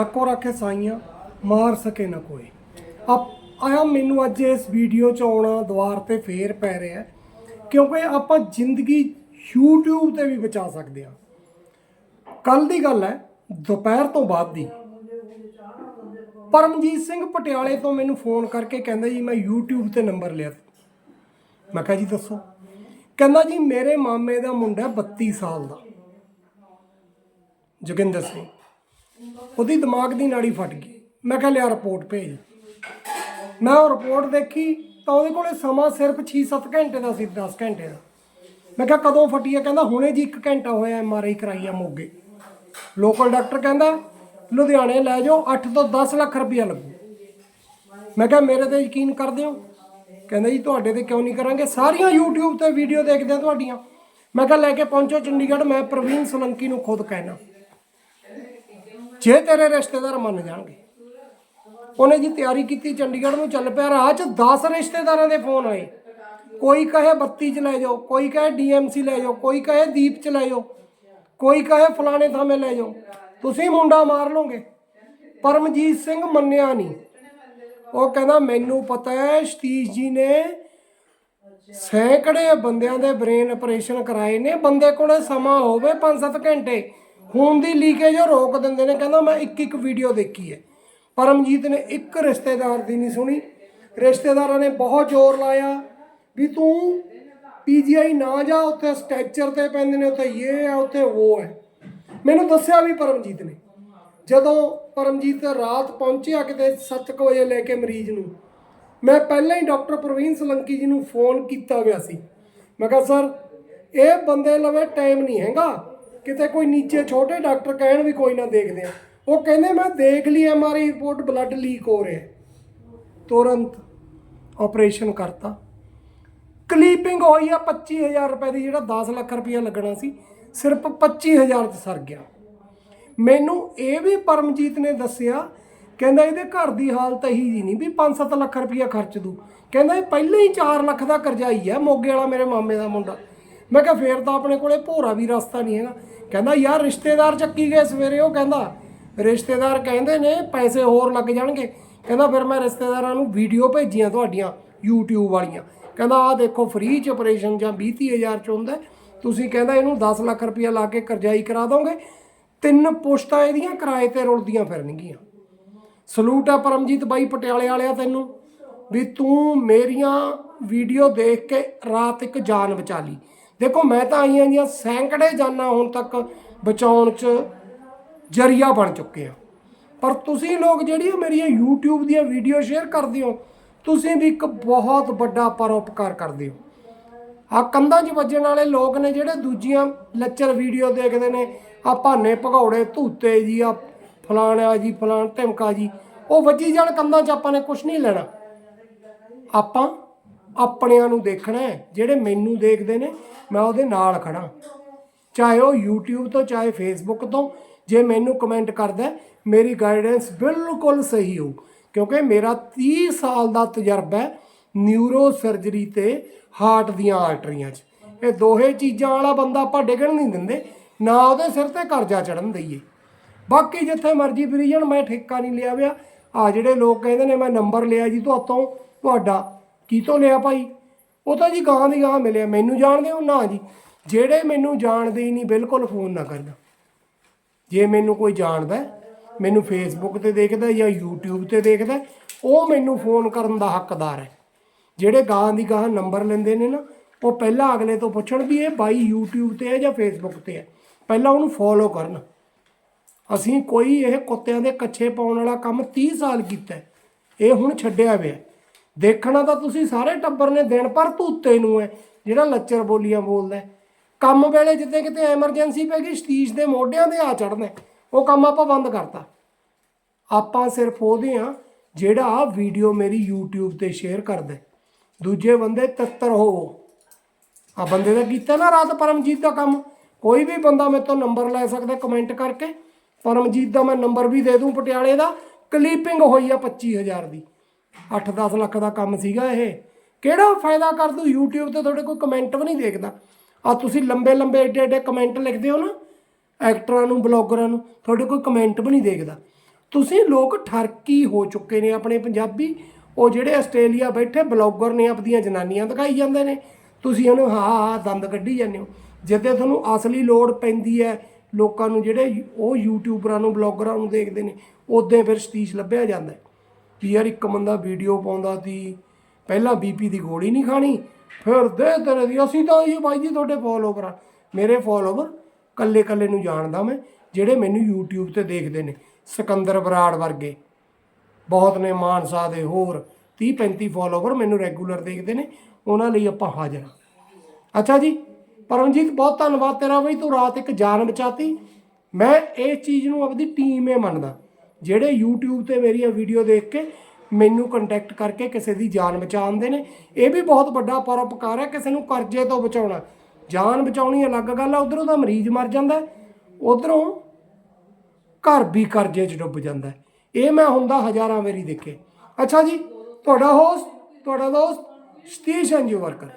ਰੱਖੋ ਰੱਖੇ ਸਾਈਆਂ, ਮਾਰ ਸਕੇ ਨਾ ਕੋਈ। ਆਪ ਆਇਆ ਮੈਨੂੰ ਅੱਜ ਇਸ ਵੀਡੀਓ ਚ ਆਉਣਾ ਦੁਆਰ ਤੇ ਫੇਰ ਪੈ ਰਿਹਾ ਕਿਉਂਕਿ ਆਪਾਂ ਜ਼ਿੰਦਗੀ YouTube ਤੇ ਵੀ ਬਚਾ ਸਕਦੇ ਹਾਂ। ਕੱਲ ਦੀ ਗੱਲ ਹੈ, ਦੁਪਹਿਰ ਤੋਂ ਬਾਅਦ ਦੀ। ਪਰਮਜੀਤ ਸਿੰਘ ਪਟਿਆਲੇ ਤੋਂ ਮੈਨੂੰ ਫੋਨ ਕਰਕੇ ਕਹਿੰਦਾ ਜੀ, ਮੈਂ YouTube ਤੇ ਨੰਬਰ ਲਿਆ ਮੈਂ ਕਿਹਾ ਜੀ, ਦੱਸੋ। ਕਹਿੰਦਾ ਜੀ, ਮੇਰੇ ਮਾਮੇ ਦਾ ਮੁੰਡਾ 32 ਸਾਲ ਦਾ। ਜੋਗਿੰਦਰ ਸਿੰਘ। ਉਹਦੀ ਦਿਮਾਗ ਦੀ ਨਾੜੀ ਫਟ ਗਈ। ਮੈਂ ਕਿਹਾ, ਲਿਆ ਰਿਪੋਰਟ ਭੇਜ। ਮੈਂ ਉਹ ਰਿਪੋਰਟ ਦੇਖੀ ਤਾਂ ਉਹਦੇ ਕੋਲੇ ਸਮਾਂ ਸਿਰਫ 6-7 ਘੰਟੇ ਦਾ ਸੀ 10 ਘੰਟੇ ਦਾ। ਮੈਂ ਕਿਹਾ, ਕਦੋਂ ਫਟੀ ਹੈ ਕਹਿੰਦਾ, ਹੁਣੇ ਜੀ 1 ਘੰਟਾ ਹੋਇਆ ਐਮਆਰਆਈ ਕਰਾਈ ਆ ਮੋਗੇ। ਲੋਕਲ ਡਾਕਟਰ ਕਹਿੰਦਾ, ਲੁਧਿਆਣੇ ਲੈ ਜਾਓ 8 ਤੋਂ 10 ਲੱਖ ਰੁਪਇਆ ਲੱਗੂ। ਮੈਂ ਕਿਹਾ, ਮੇਰੇ ਤੇ ਯਕੀਨ ਕਰਦੇ ਹੋ ਕਹਿੰਦਾ, ਜੀ, ਤੁਹਾਡੇ ਤੇ ਕਿਉਂ ਨਹੀਂ ਕਰਾਂਗੇ? ਸਾਰੀਆਂ YouTube ਤੇ ਵੀਡੀਓ ਦੇਖਦੇ ਆ ਤੁਹਾਡੀਆਂ। ਮੈਂ ਕਿਹਾ, ਲੈ ਕੇ ਪਹੁੰਚੋ ਚੰਡੀਗੜ੍ਹ, ਮੈਂ ਪ੍ਰਵੀਨ ਸੋਲੰਕੀ ਨੂੰ ਖੁਦ ਕਹਿਣਾ। ਜੇ ਤੇਰੇ ਰਿਸ਼ਤੇਦਾਰ ਮੰਨ ਜਾਣਗੇ। ਉਹਨੇ ਜੀ ਤਿਆਰੀ ਕੀਤੀ ਚੰਡੀਗੜ੍ਹ ਨੂੰ, ਚੱਲ ਪਿਆ ਰਾਹ 'ਚ 10 ਰਿਸ਼ਤੇਦਾਰਾਂ ਦੇ ਫੋਨ ਆਏ। ਕੋਈ ਕਹੇ 32 ਚ ਲੈ ਜਾਓ, ਕੋਈ ਕਹੇ ਡੀਐਮਸੀ ਲੈ ਜਾਓ, ਕੋਈ ਕਹੇ ਦੀਪ ਚ ਲੈ ਜਾਓ, ਕੋਈ ਕਹੇ ਫਲਾਣੇ ਥਾਵੇਂ ਲੈ ਜਾਓ। ਤੁਸੀਂ ਮੁੰਡਾ ਮਾਰ ਲੋਗੇ ਪਰਮਜੀਤ ਸਿੰਘ ਮੰਨਿਆ ਨਹੀਂ। ਉਹ ਕਹਿੰਦਾ, ਮੈਨੂੰ ਪਤਾ ਹੈ, ਸਤੀਸ਼ ਜੀ ਨੇ ਸੈਂਕੜੇ ਬੰਦਿਆਂ ਦੇ ਬ੍ਰੇਨ ਆਪਰੇਸ਼ਨ ਕਰਾਏ ਨੇ। ਬੰਦੇ ਕੋਲੇ ਸਮਾਂ ਹੋਵੇ 5-7 ਘੰਟੇ। ਖੂਨ ਦੀ ਲੀਕੇਜ ਉਹ ਰੋਕ ਦਿੰਦੇ ਨੇ, ਕਹਿੰਦਾ ਮੈਂ ਇੱਕ ਇੱਕ ਵੀਡੀਓ ਦੇਖੀ ਹੈ। ਪਰਮਜੀਤ ਨੇ ਇੱਕ ਰਿਸ਼ਤੇਦਾਰ ਦੀ ਨਹੀਂ ਸੁਣੀ। ਰਿਸ਼ਤੇਦਾਰਾਂ ਨੇ ਬਹੁਤ ਜ਼ੋਰ ਲਾਇਆ ਵੀ ਤੂੰ ਪੀਜੀਆਈ ਨਾ ਜਾ, ਉੱਥੇ ਸਟੈਚਰ ਤੇ ਪੈਂਦੇ ਨੇ, ਉੱਥੇ ਇਹ ਹੈ, ਉੱਥੇ ਉਹ ਹੈ। ਮੈਨੂੰ ਦੱਸਿਆ ਵੀ ਪਰਮਜੀਤ ਨੇ। ਜਦੋਂ ਪਰਮਜੀਤ ਰਾਤ ਪਹੁੰਚਿਆ ਕਿਤੇ 7 ਵਜੇ ਲੈ ਕੇ ਮਰੀਜ਼ ਨੂੰ, ਮੈਂ ਪਹਿਲਾਂ ਹੀ ਡਾਕਟਰ ਪ੍ਰਵੀਨ ਸਲੰਕੀ ਜੀ ਨੂੰ ਫੋਨ ਕੀਤਾ ਹੋਇਆ ਸੀ। ਮੈਂ ਕਿਹਾ, ਸਰ, ਇਹ ਬੰਦੇ ਲਵੇ ਟਾਈਮ ਨਹੀਂ ਹੈਗਾ। ਕਿਤੇ ਕੋਈ ਨੀਚੇ ਛੋਟੇ ਡਾਕਟਰ ਕਹਿਣ ਵੀ ਕੋਈ ਨਾ ਦੇਖਦੇ ਆ। ਉਹ ਕਹਿੰਦੇ, ਮੈਂ ਦੇਖ ਲਈ ਐਮਆਰਆਈ ਰਿਪੋਰਟ, ਬਲੱਡ ਲੀਕ ਹੋ ਰਿਹਾ ਤੁਰੰਤ ਆਪਰੇਸ਼ਨ ਕਰਤਾ। ਕਲੀਪਿੰਗ ਹੋਈ ਆ 25000 ਰੁਪਏ ਦੀ, ਜਿਹੜਾ 10 ਲੱਖ ਰੁਪਇਆ ਲੱਗਣਾ ਸੀ, ਸਿਰਫ 25000 ਚ ਸਰ ਗਿਆ। ਮੈਨੂੰ ਇਹ ਵੀ ਪਰਮਜੀਤ ਨੇ ਦੱਸਿਆ, ਕਹਿੰਦਾ ਇਹਦੇ ਘਰ ਦੀ ਹਾਲਤ ਇਹੀ ਜੀ ਨਹੀਂ, ਵੀ 5-7 ਲੱਖ ਰੁਪਇਆ ਖਰਚ ਦੂ ਕਹਿੰਦਾ ਇਹ ਪਹਿਲਾਂ ਹੀ 4 ਲੱਖ ਦਾ ਕਰਜ਼ਾਈ ਹੈ ਮੋਗੇ ਵਾਲਾ ਮੇਰੇ ਮਾਮੇ ਦਾ ਮੁੰਡਾ। ਮੈਂ ਕਿਹਾ ਫੇਰ ਤਾਂ ਆਪਣੇ ਕੋਲੇ ਭੋਰਾ ਵੀ ਰਸਤਾ ਨਹੀਂ ਹੈਗਾ। ਕਹਿੰਦਾ, ਯਾਰ ਰਿਸ਼ਤੇਦਾਰ ਚੱਕੀ ਗਏ ਸਵੇਰੇ, ਉਹ ਕਹਿੰਦਾ। ਰਿਸ਼ਤੇਦਾਰ ਕਹਿੰਦੇ ਨੇ, ਪੈਸੇ ਹੋਰ ਲੱਗ ਜਾਣਗੇ। ਕਹਿੰਦਾ, ਫਿਰ ਮੈਂ ਰਿਸ਼ਤੇਦਾਰਾਂ ਨੂੰ ਵੀਡੀਓ ਭੇਜੀਆਂ ਤੁਹਾਡੀਆਂ, YouTube ਵਾਲੀਆਂ। ਕਹਿੰਦਾ, ਆਹ ਦੇਖੋ ਫ੍ਰੀ ਚ ਆਪਰੇਸ਼ਨ ਜਾਂ 20 ਹਜ਼ਾਰ ਚ ਹੁੰਦਾ ਤੁਸੀਂ ਕਹਿੰਦਾ, ਇਹਨੂੰ 10 ਲੱਖ ਰੁਪਇਆ ਲਾ ਕੇ ਕਰਜ਼ਾਈ ਕਰਾ ਦੋਗੇ। ਤਿੰਨ ਪੁਸ਼ਤਾਂ ਇਹਦੀਆਂ ਕਿਰਾਏ ਤੇ ਰੁਲਦੀਆਂ ਫਿਰਨਗੀਆਂ। ਸਲੂਟ ਆ ਪਰਮਜੀਤ ਬਾਈ ਪਟਿਆਲੇ ਵਾਲਿਆ ਤੈਨੂੰ, ਵੀ ਤੂੰ ਮੇਰੀਆਂ ਵੀਡੀਓ ਦੇਖ ਕੇ ਰਾਤ ਇੱਕ ਜਾਨ ਬਚਾ ਲਈ। ਦੇਖੋ, ਮੈਂ ਤਾਂ ਆਈਆਂ ਜੀਆਂ ਸੈਂਕੜੇ ਜਾਨਾਂ ਹੁਣ ਤੱਕ ਬਚਾਉਣ 'ਚ ਜਰੀਆ ਬਣ ਚੁੱਕੇ ਆ। ਪਰ ਤੁਸੀਂ ਲੋਕ ਜਿਹੜੀਆਂ ਮੇਰੀਆਂ YouTube ਦੀਆਂ ਵੀਡੀਓ ਸ਼ੇਅਰ ਕਰਦੇ ਹੋ, ਤੁਸੀਂ ਵੀ ਇੱਕ ਬਹੁਤ ਵੱਡਾ ਪਰਉਪਕਾਰ ਕਰਦੇ ਹੋ। ਆ ਕੰਧਾਂ 'ਚ ਵੱਜਣ ਵਾਲੇ ਲੋਕ ਨੇ ਜਿਹੜੇ ਦੂਜੀਆਂ ਲੈਕਚਰ ਵੀਡੀਓ ਦੇਖਦੇ ਨੇ ਆ ਭਾਨੇ ਭਗੌੜੇ, ਧੂਤੇ ਜੀ ਆ ਫਲਾਣਾ ਜੀ, ਫਲਾਣ ਧਮਕਾ ਜੀ, ਉਹ ਵੱਜੀ ਜਾਣ ਕੰਧਾਂ 'ਚ ਆਪਾਂ ਨੇ ਕੁਝ ਨਹੀਂ ਲੈਣਾ। ਆਪਾਂ ਆਪਣਿਆਂ ਨੂੰ ਦੇਖਣਾ ਹੈ, ਜਿਹੜੇ ਮੈਨੂੰ ਦੇਖਦੇ ਨੇ, ਮੈਂ ਉਹਦੇ ਨਾਲ ਖੜਾ ਚਾਹੇ ਉਹ YouTube ਤੋਂ, ਚਾਹੇ Facebook ਤੋਂ, ਜੇ ਮੈਨੂੰ ਕਮੈਂਟ ਕਰਦਾ ਮੇਰੀ ਗਾਈਡੈਂਸ ਬਿਲਕੁਲ ਸਹੀ ਹੋ ਕਿਉਂਕਿ ਮੇਰਾ 30 ਸਾਲ ਦਾ ਤਜਰਬਾ ਹੈ ਨਿਊਰੋ ਸਰਜਰੀ ਤੇ ਹਾਰਟ ਦੀਆਂ ਆਰਟਰੀਆਂ 'ਚ। ਇਹ ਦੋਹੇ ਚੀਜ਼ਾਂ ਵਾਲਾ ਬੰਦਾ ਆਪਾਂ ਡਿੱਗਣ ਨਹੀਂ ਦਿੰਦੇ, ਨਾ ਉਹਦੇ ਸਿਰ ਤੇ ਕਰਜ਼ਾ ਚੜਨ ਦਈਏ। ਬਾਕੀ ਜਿੱਥੇ ਮਰਜ਼ੀ ਫਿਰੀ ਜਾਣ, ਮੈਂ ਠੇਕਾ ਨਹੀਂ ਲਿਆ ਵਿਆ ਆ ਜਿਹੜੇ ਲੋਕ ਕਹਿੰਦੇ ਨੇ, ਮੈਂ ਨੰਬਰ ਲਿਆ ਜੀ, ਤੁਹਾਤੋਂ ਤੁਹਾਡਾ ਕੀ ਤੋਂ ਲਿਆ ਭਾਈ? ਉਹ ਤਾਂ ਜੀ ਗਾਂ ਦੀ ਗਾਂ ਮਿਲਿਆ, ਮੈਨੂੰ ਜਾਣਦੇ ਹੋ? ਨਾ ਜੀ। ਜਿਹੜੇ ਮੈਨੂੰ ਜਾਣਦੇ ਹੀ ਨਹੀਂ, ਬਿਲਕੁਲ ਫੋਨ ਨਾ ਕਰਨਾ। ਜੇ ਮੈਨੂੰ ਕੋਈ ਜਾਣਦਾ, ਮੈਨੂੰ ਫੇਸਬੁੱਕ ਤੇ ਦੇਖਦਾ ਜਾਂ YouTube ਤੇ ਦੇਖਦਾ, ਉਹ ਮੈਨੂੰ ਫੋਨ ਕਰਨ ਦਾ ਹੱਕਦਾਰ ਹੈ। ਜਿਹੜੇ ਗਾਂ ਦੀ ਗਾਂ ਨੰਬਰ ਲੈਂਦੇ ਨੇ ਨਾ, ਉਹ ਪਹਿਲਾਂ ਅਗਲੇ ਤੋਂ ਪੁੱਛਣ ਵੀ ਇਹ ਬਾਈ YouTube ਤੇ ਹੈ ਜਾਂ Facebook ਤੇ ਹੈ। ਪਹਿਲਾਂ ਉਹਨੂੰ ਫੋਲੋ ਕਰਨ। ਅਸੀਂ ਕੋਈ ਇਹ ਕੁੱਤਿਆਂ ਦੇ ਕੱਛੇ ਪਾਉਣ ਵਾਲਾ ਕੰਮ 30 ਸਾਲ ਕੀਤਾ ਇਹ ਹੁਣ ਛੱਡਿਆ ਹੋਇਆ ਦੇਖਣਾ ਤਾਂ ਤੁਸੀਂ ਸਾਰੇ ਟੱਬਰ ਨੇ ਦਿਨ ਪਰ ਧੂਤੇ ਨੂੰ ਹੈ ਜਿਹੜਾ ਲੱਚਰ ਬੋਲੀਆਂ ਬੋਲਦਾ ਕੰਮ ਵੇਲੇ ਜਿੱਤੇ ਕਿਤੇ ਐਮਰਜੈਂਸੀ ਪੈ ਗਈ, ਸਤੀਸ਼ ਦੇ ਮੋਢਿਆਂ ਤੇ ਆ ਚੜਨਾ ਉਹ ਕੰਮ ਆਪਾਂ ਬੰਦ ਕਰਤਾ। ਆਪਾਂ ਸਿਰਫ ਉਹਦੇ ਆ, ਜਿਹੜਾ ਆ ਵੀਡੀਓ ਮੇਰੀ YouTube ਤੇ ਸ਼ੇਅਰ ਕਰਦਾ ਦੂਜੇ ਬੰਦੇ ਤੱਤਰ ਹੋਵੋ। ਆ ਬੰਦੇ ਦਾ ਕੀਤਾ ਨਾ ਰਾਤ ਪਰਮਜੀਤ ਦਾ ਕੰਮ। ਕੋਈ ਵੀ ਬੰਦਾ ਮੇਰੇ ਤੋਂ ਨੰਬਰ ਲੈ ਸਕਦਾ ਕਮੈਂਟ ਕਰਕੇ। ਪਰਮਜੀਤ ਦਾ ਮੈਂ ਨੰਬਰ ਵੀ ਦੇ ਦੂੰ ਪਟਿਆਲੇ ਦਾ। ਕਲੀਪਿੰਗ ਹੋਈ ਆ 25000 ਦੀ। 8-10 ਲੱਖ ਦਾ ਕੰਮ ਸੀਗਾ ਇਹ। ਕਿਹੜਾ ਫਾਇਦਾ ਕਰ ਦੂ? YouTube ਤੇ ਤੁਹਾਡੇ ਕੋਈ ਕਮੈਂਟ ਵੀ ਨਹੀਂ ਦੇਖਦਾ। ਆ ਤੁਸੀਂ ਲੰਬੇ ਲੰਬੇ ਏਡੇ ਏਡੇ ਕਮੈਂਟ ਲਿਖਦੇ ਹੋ ਨਾ ਐਕਟਰਾਂ ਨੂੰ ਬਲੌਗਰਾਂ ਨੂੰ, ਤੁਹਾਡੇ ਕੋਈ ਕਮੈਂਟ ਵੀ ਨਹੀਂ ਦੇਖਦਾ। ਤੁਸੀਂ ਲੋਕ ਠਰਕੀ ਹੋ ਚੁੱਕੇ ਨੇ ਆਪਣੇ ਪੰਜਾਬੀ। ਉਹ ਜਿਹੜੇ ਆਸਟ੍ਰੇਲੀਆ ਬੈਠੇ ਬਲੌਗਰ ਨੇ ਆਪਦੀਆਂ ਜਨਾਨੀਆਂ ਦਿਖਾਈ ਜਾਂਦੇ ਨੇ। ਤੁਸੀਂ ਉਹਨੂੰ ਹਾਂ ਹਾਂ ਦੰਦ ਕੱਢੀ ਜਾਂਦੇ ਹੋ। ਜਿੱਦੇ ਤੁਹਾਨੂੰ ਅਸਲੀ ਲੋੜ ਪੈਂਦੀ ਹੈ, ਲੋਕਾਂ ਨੂੰ ਜਿਹੜੇ ਉਹ ਯੂਟਿਊਬਰਾਂ ਨੂੰ ਬਲੌਗਰਾਂ ਨੂੰ ਦੇਖਦੇ ਨੇ ਉਦੋਂ ਫਿਰ ਸਤੀਸ਼ ਲੱਭਿਆ ਜਾਂਦਾ ਵੀ ਯਾਰ ਇੱਕ ਬੰਦਾ ਵੀਡੀਓ ਪਾਉਂਦਾ ਸੀ, ਪਹਿਲਾਂ ਬੀਪੀ ਦੀ ਗੋਲੀ ਨਹੀਂ ਖਾਣੀ, ਫਿਰ ਦੇ ਤੇਰੇ ਦੀ, ਅਸੀਂ ਤਾਂ ਇਹ ਬਾਈ ਜੀ ਤੁਹਾਡੇ ਫੋਲੋਵਰ ਆ। ਮੇਰੇ ਫੋਲੋਵਰ ਕੱਲੇ ਕੱਲੇ ਨੂੰ ਜਾਣਦਾ ਮੈਂ, ਜਿਹੜੇ ਮੈਨੂੰ YouTube ਤੇ ਦੇਖਦੇ ਨੇ, ਸਿਕੰਦਰ ਬਰਾੜ ਵਰਗੇ। ਬਹੁਤ ਨੇ ਮਾਨਸਾ ਦੇ ਹੋਰ 30 35 ਫੋਲੋਵਰ ਮੈਨੂੰ ਰੈਗੂਲਰ ਦੇਖਦੇ ਨੇ, ਉਹਨਾਂ ਲਈ ਆਪਾਂ ਹਾਜ਼ਰ ਹਾਂ ਅੱਛਾ ਜੀ, ਪਰਮਜੀਤ, ਬਹੁਤ ਧੰਨਵਾਦ ਤੇਰਾ ਬਈ, ਤੂੰ ਰਾਤ ਇੱਕ ਜਾਨ ਬਚਾਤੀ। ਮੈਂ ਇਹ ਚੀਜ਼ ਨੂੰ ਆਪਣੀ ਟੀਮ ਏ ਮੰਨਦਾ। ਜਿਹੜੇ YouTube ਤੇ ਮੇਰੀਆਂ ਵੀਡੀਓ ਦੇਖ ਕੇ ਮੈਨੂੰ ਕੰਟੈਕਟ ਕਰਕੇ ਕਿਸੇ ਦੀ ਜਾਨ ਬਚਾਉਂਦੇ ਨੇ, ਇਹ ਵੀ ਬਹੁਤ ਵੱਡਾ ਪਰਉਪਕਾਰ ਹੈ ਕਿਸੇ ਨੂੰ ਕਰਜ਼ੇ ਤੋਂ ਬਚਾਉਣਾ। ਜਾਨ ਬਚਾਉਣੀ ਅਲੱਗ ਗੱਲ ਹੈ ਉਧਰੋਂ ਤਾਂ ਮਰੀਜ਼ ਮਰ ਜਾਂਦਾ ਉਧਰੋਂ ਘਰ ਵੀ ਕਰਜ਼ੇ 'ਚ ਡੁੱਬ ਜਾਂਦਾ ਇਹ ਮੈਂ ਹੁੰਦਾ ਹਜ਼ਾਰਾਂ ਵਾਰੀ ਦੇਖੇ ਅੱਛਾ ਜੀ, ਤੁਹਾਡਾ ਹੋਸਟ ਤੁਹਾਡਾ ਦੋਸਤ ਸਤੀਸ਼ ਐਨਜੀਓ ਵਰਕਰ।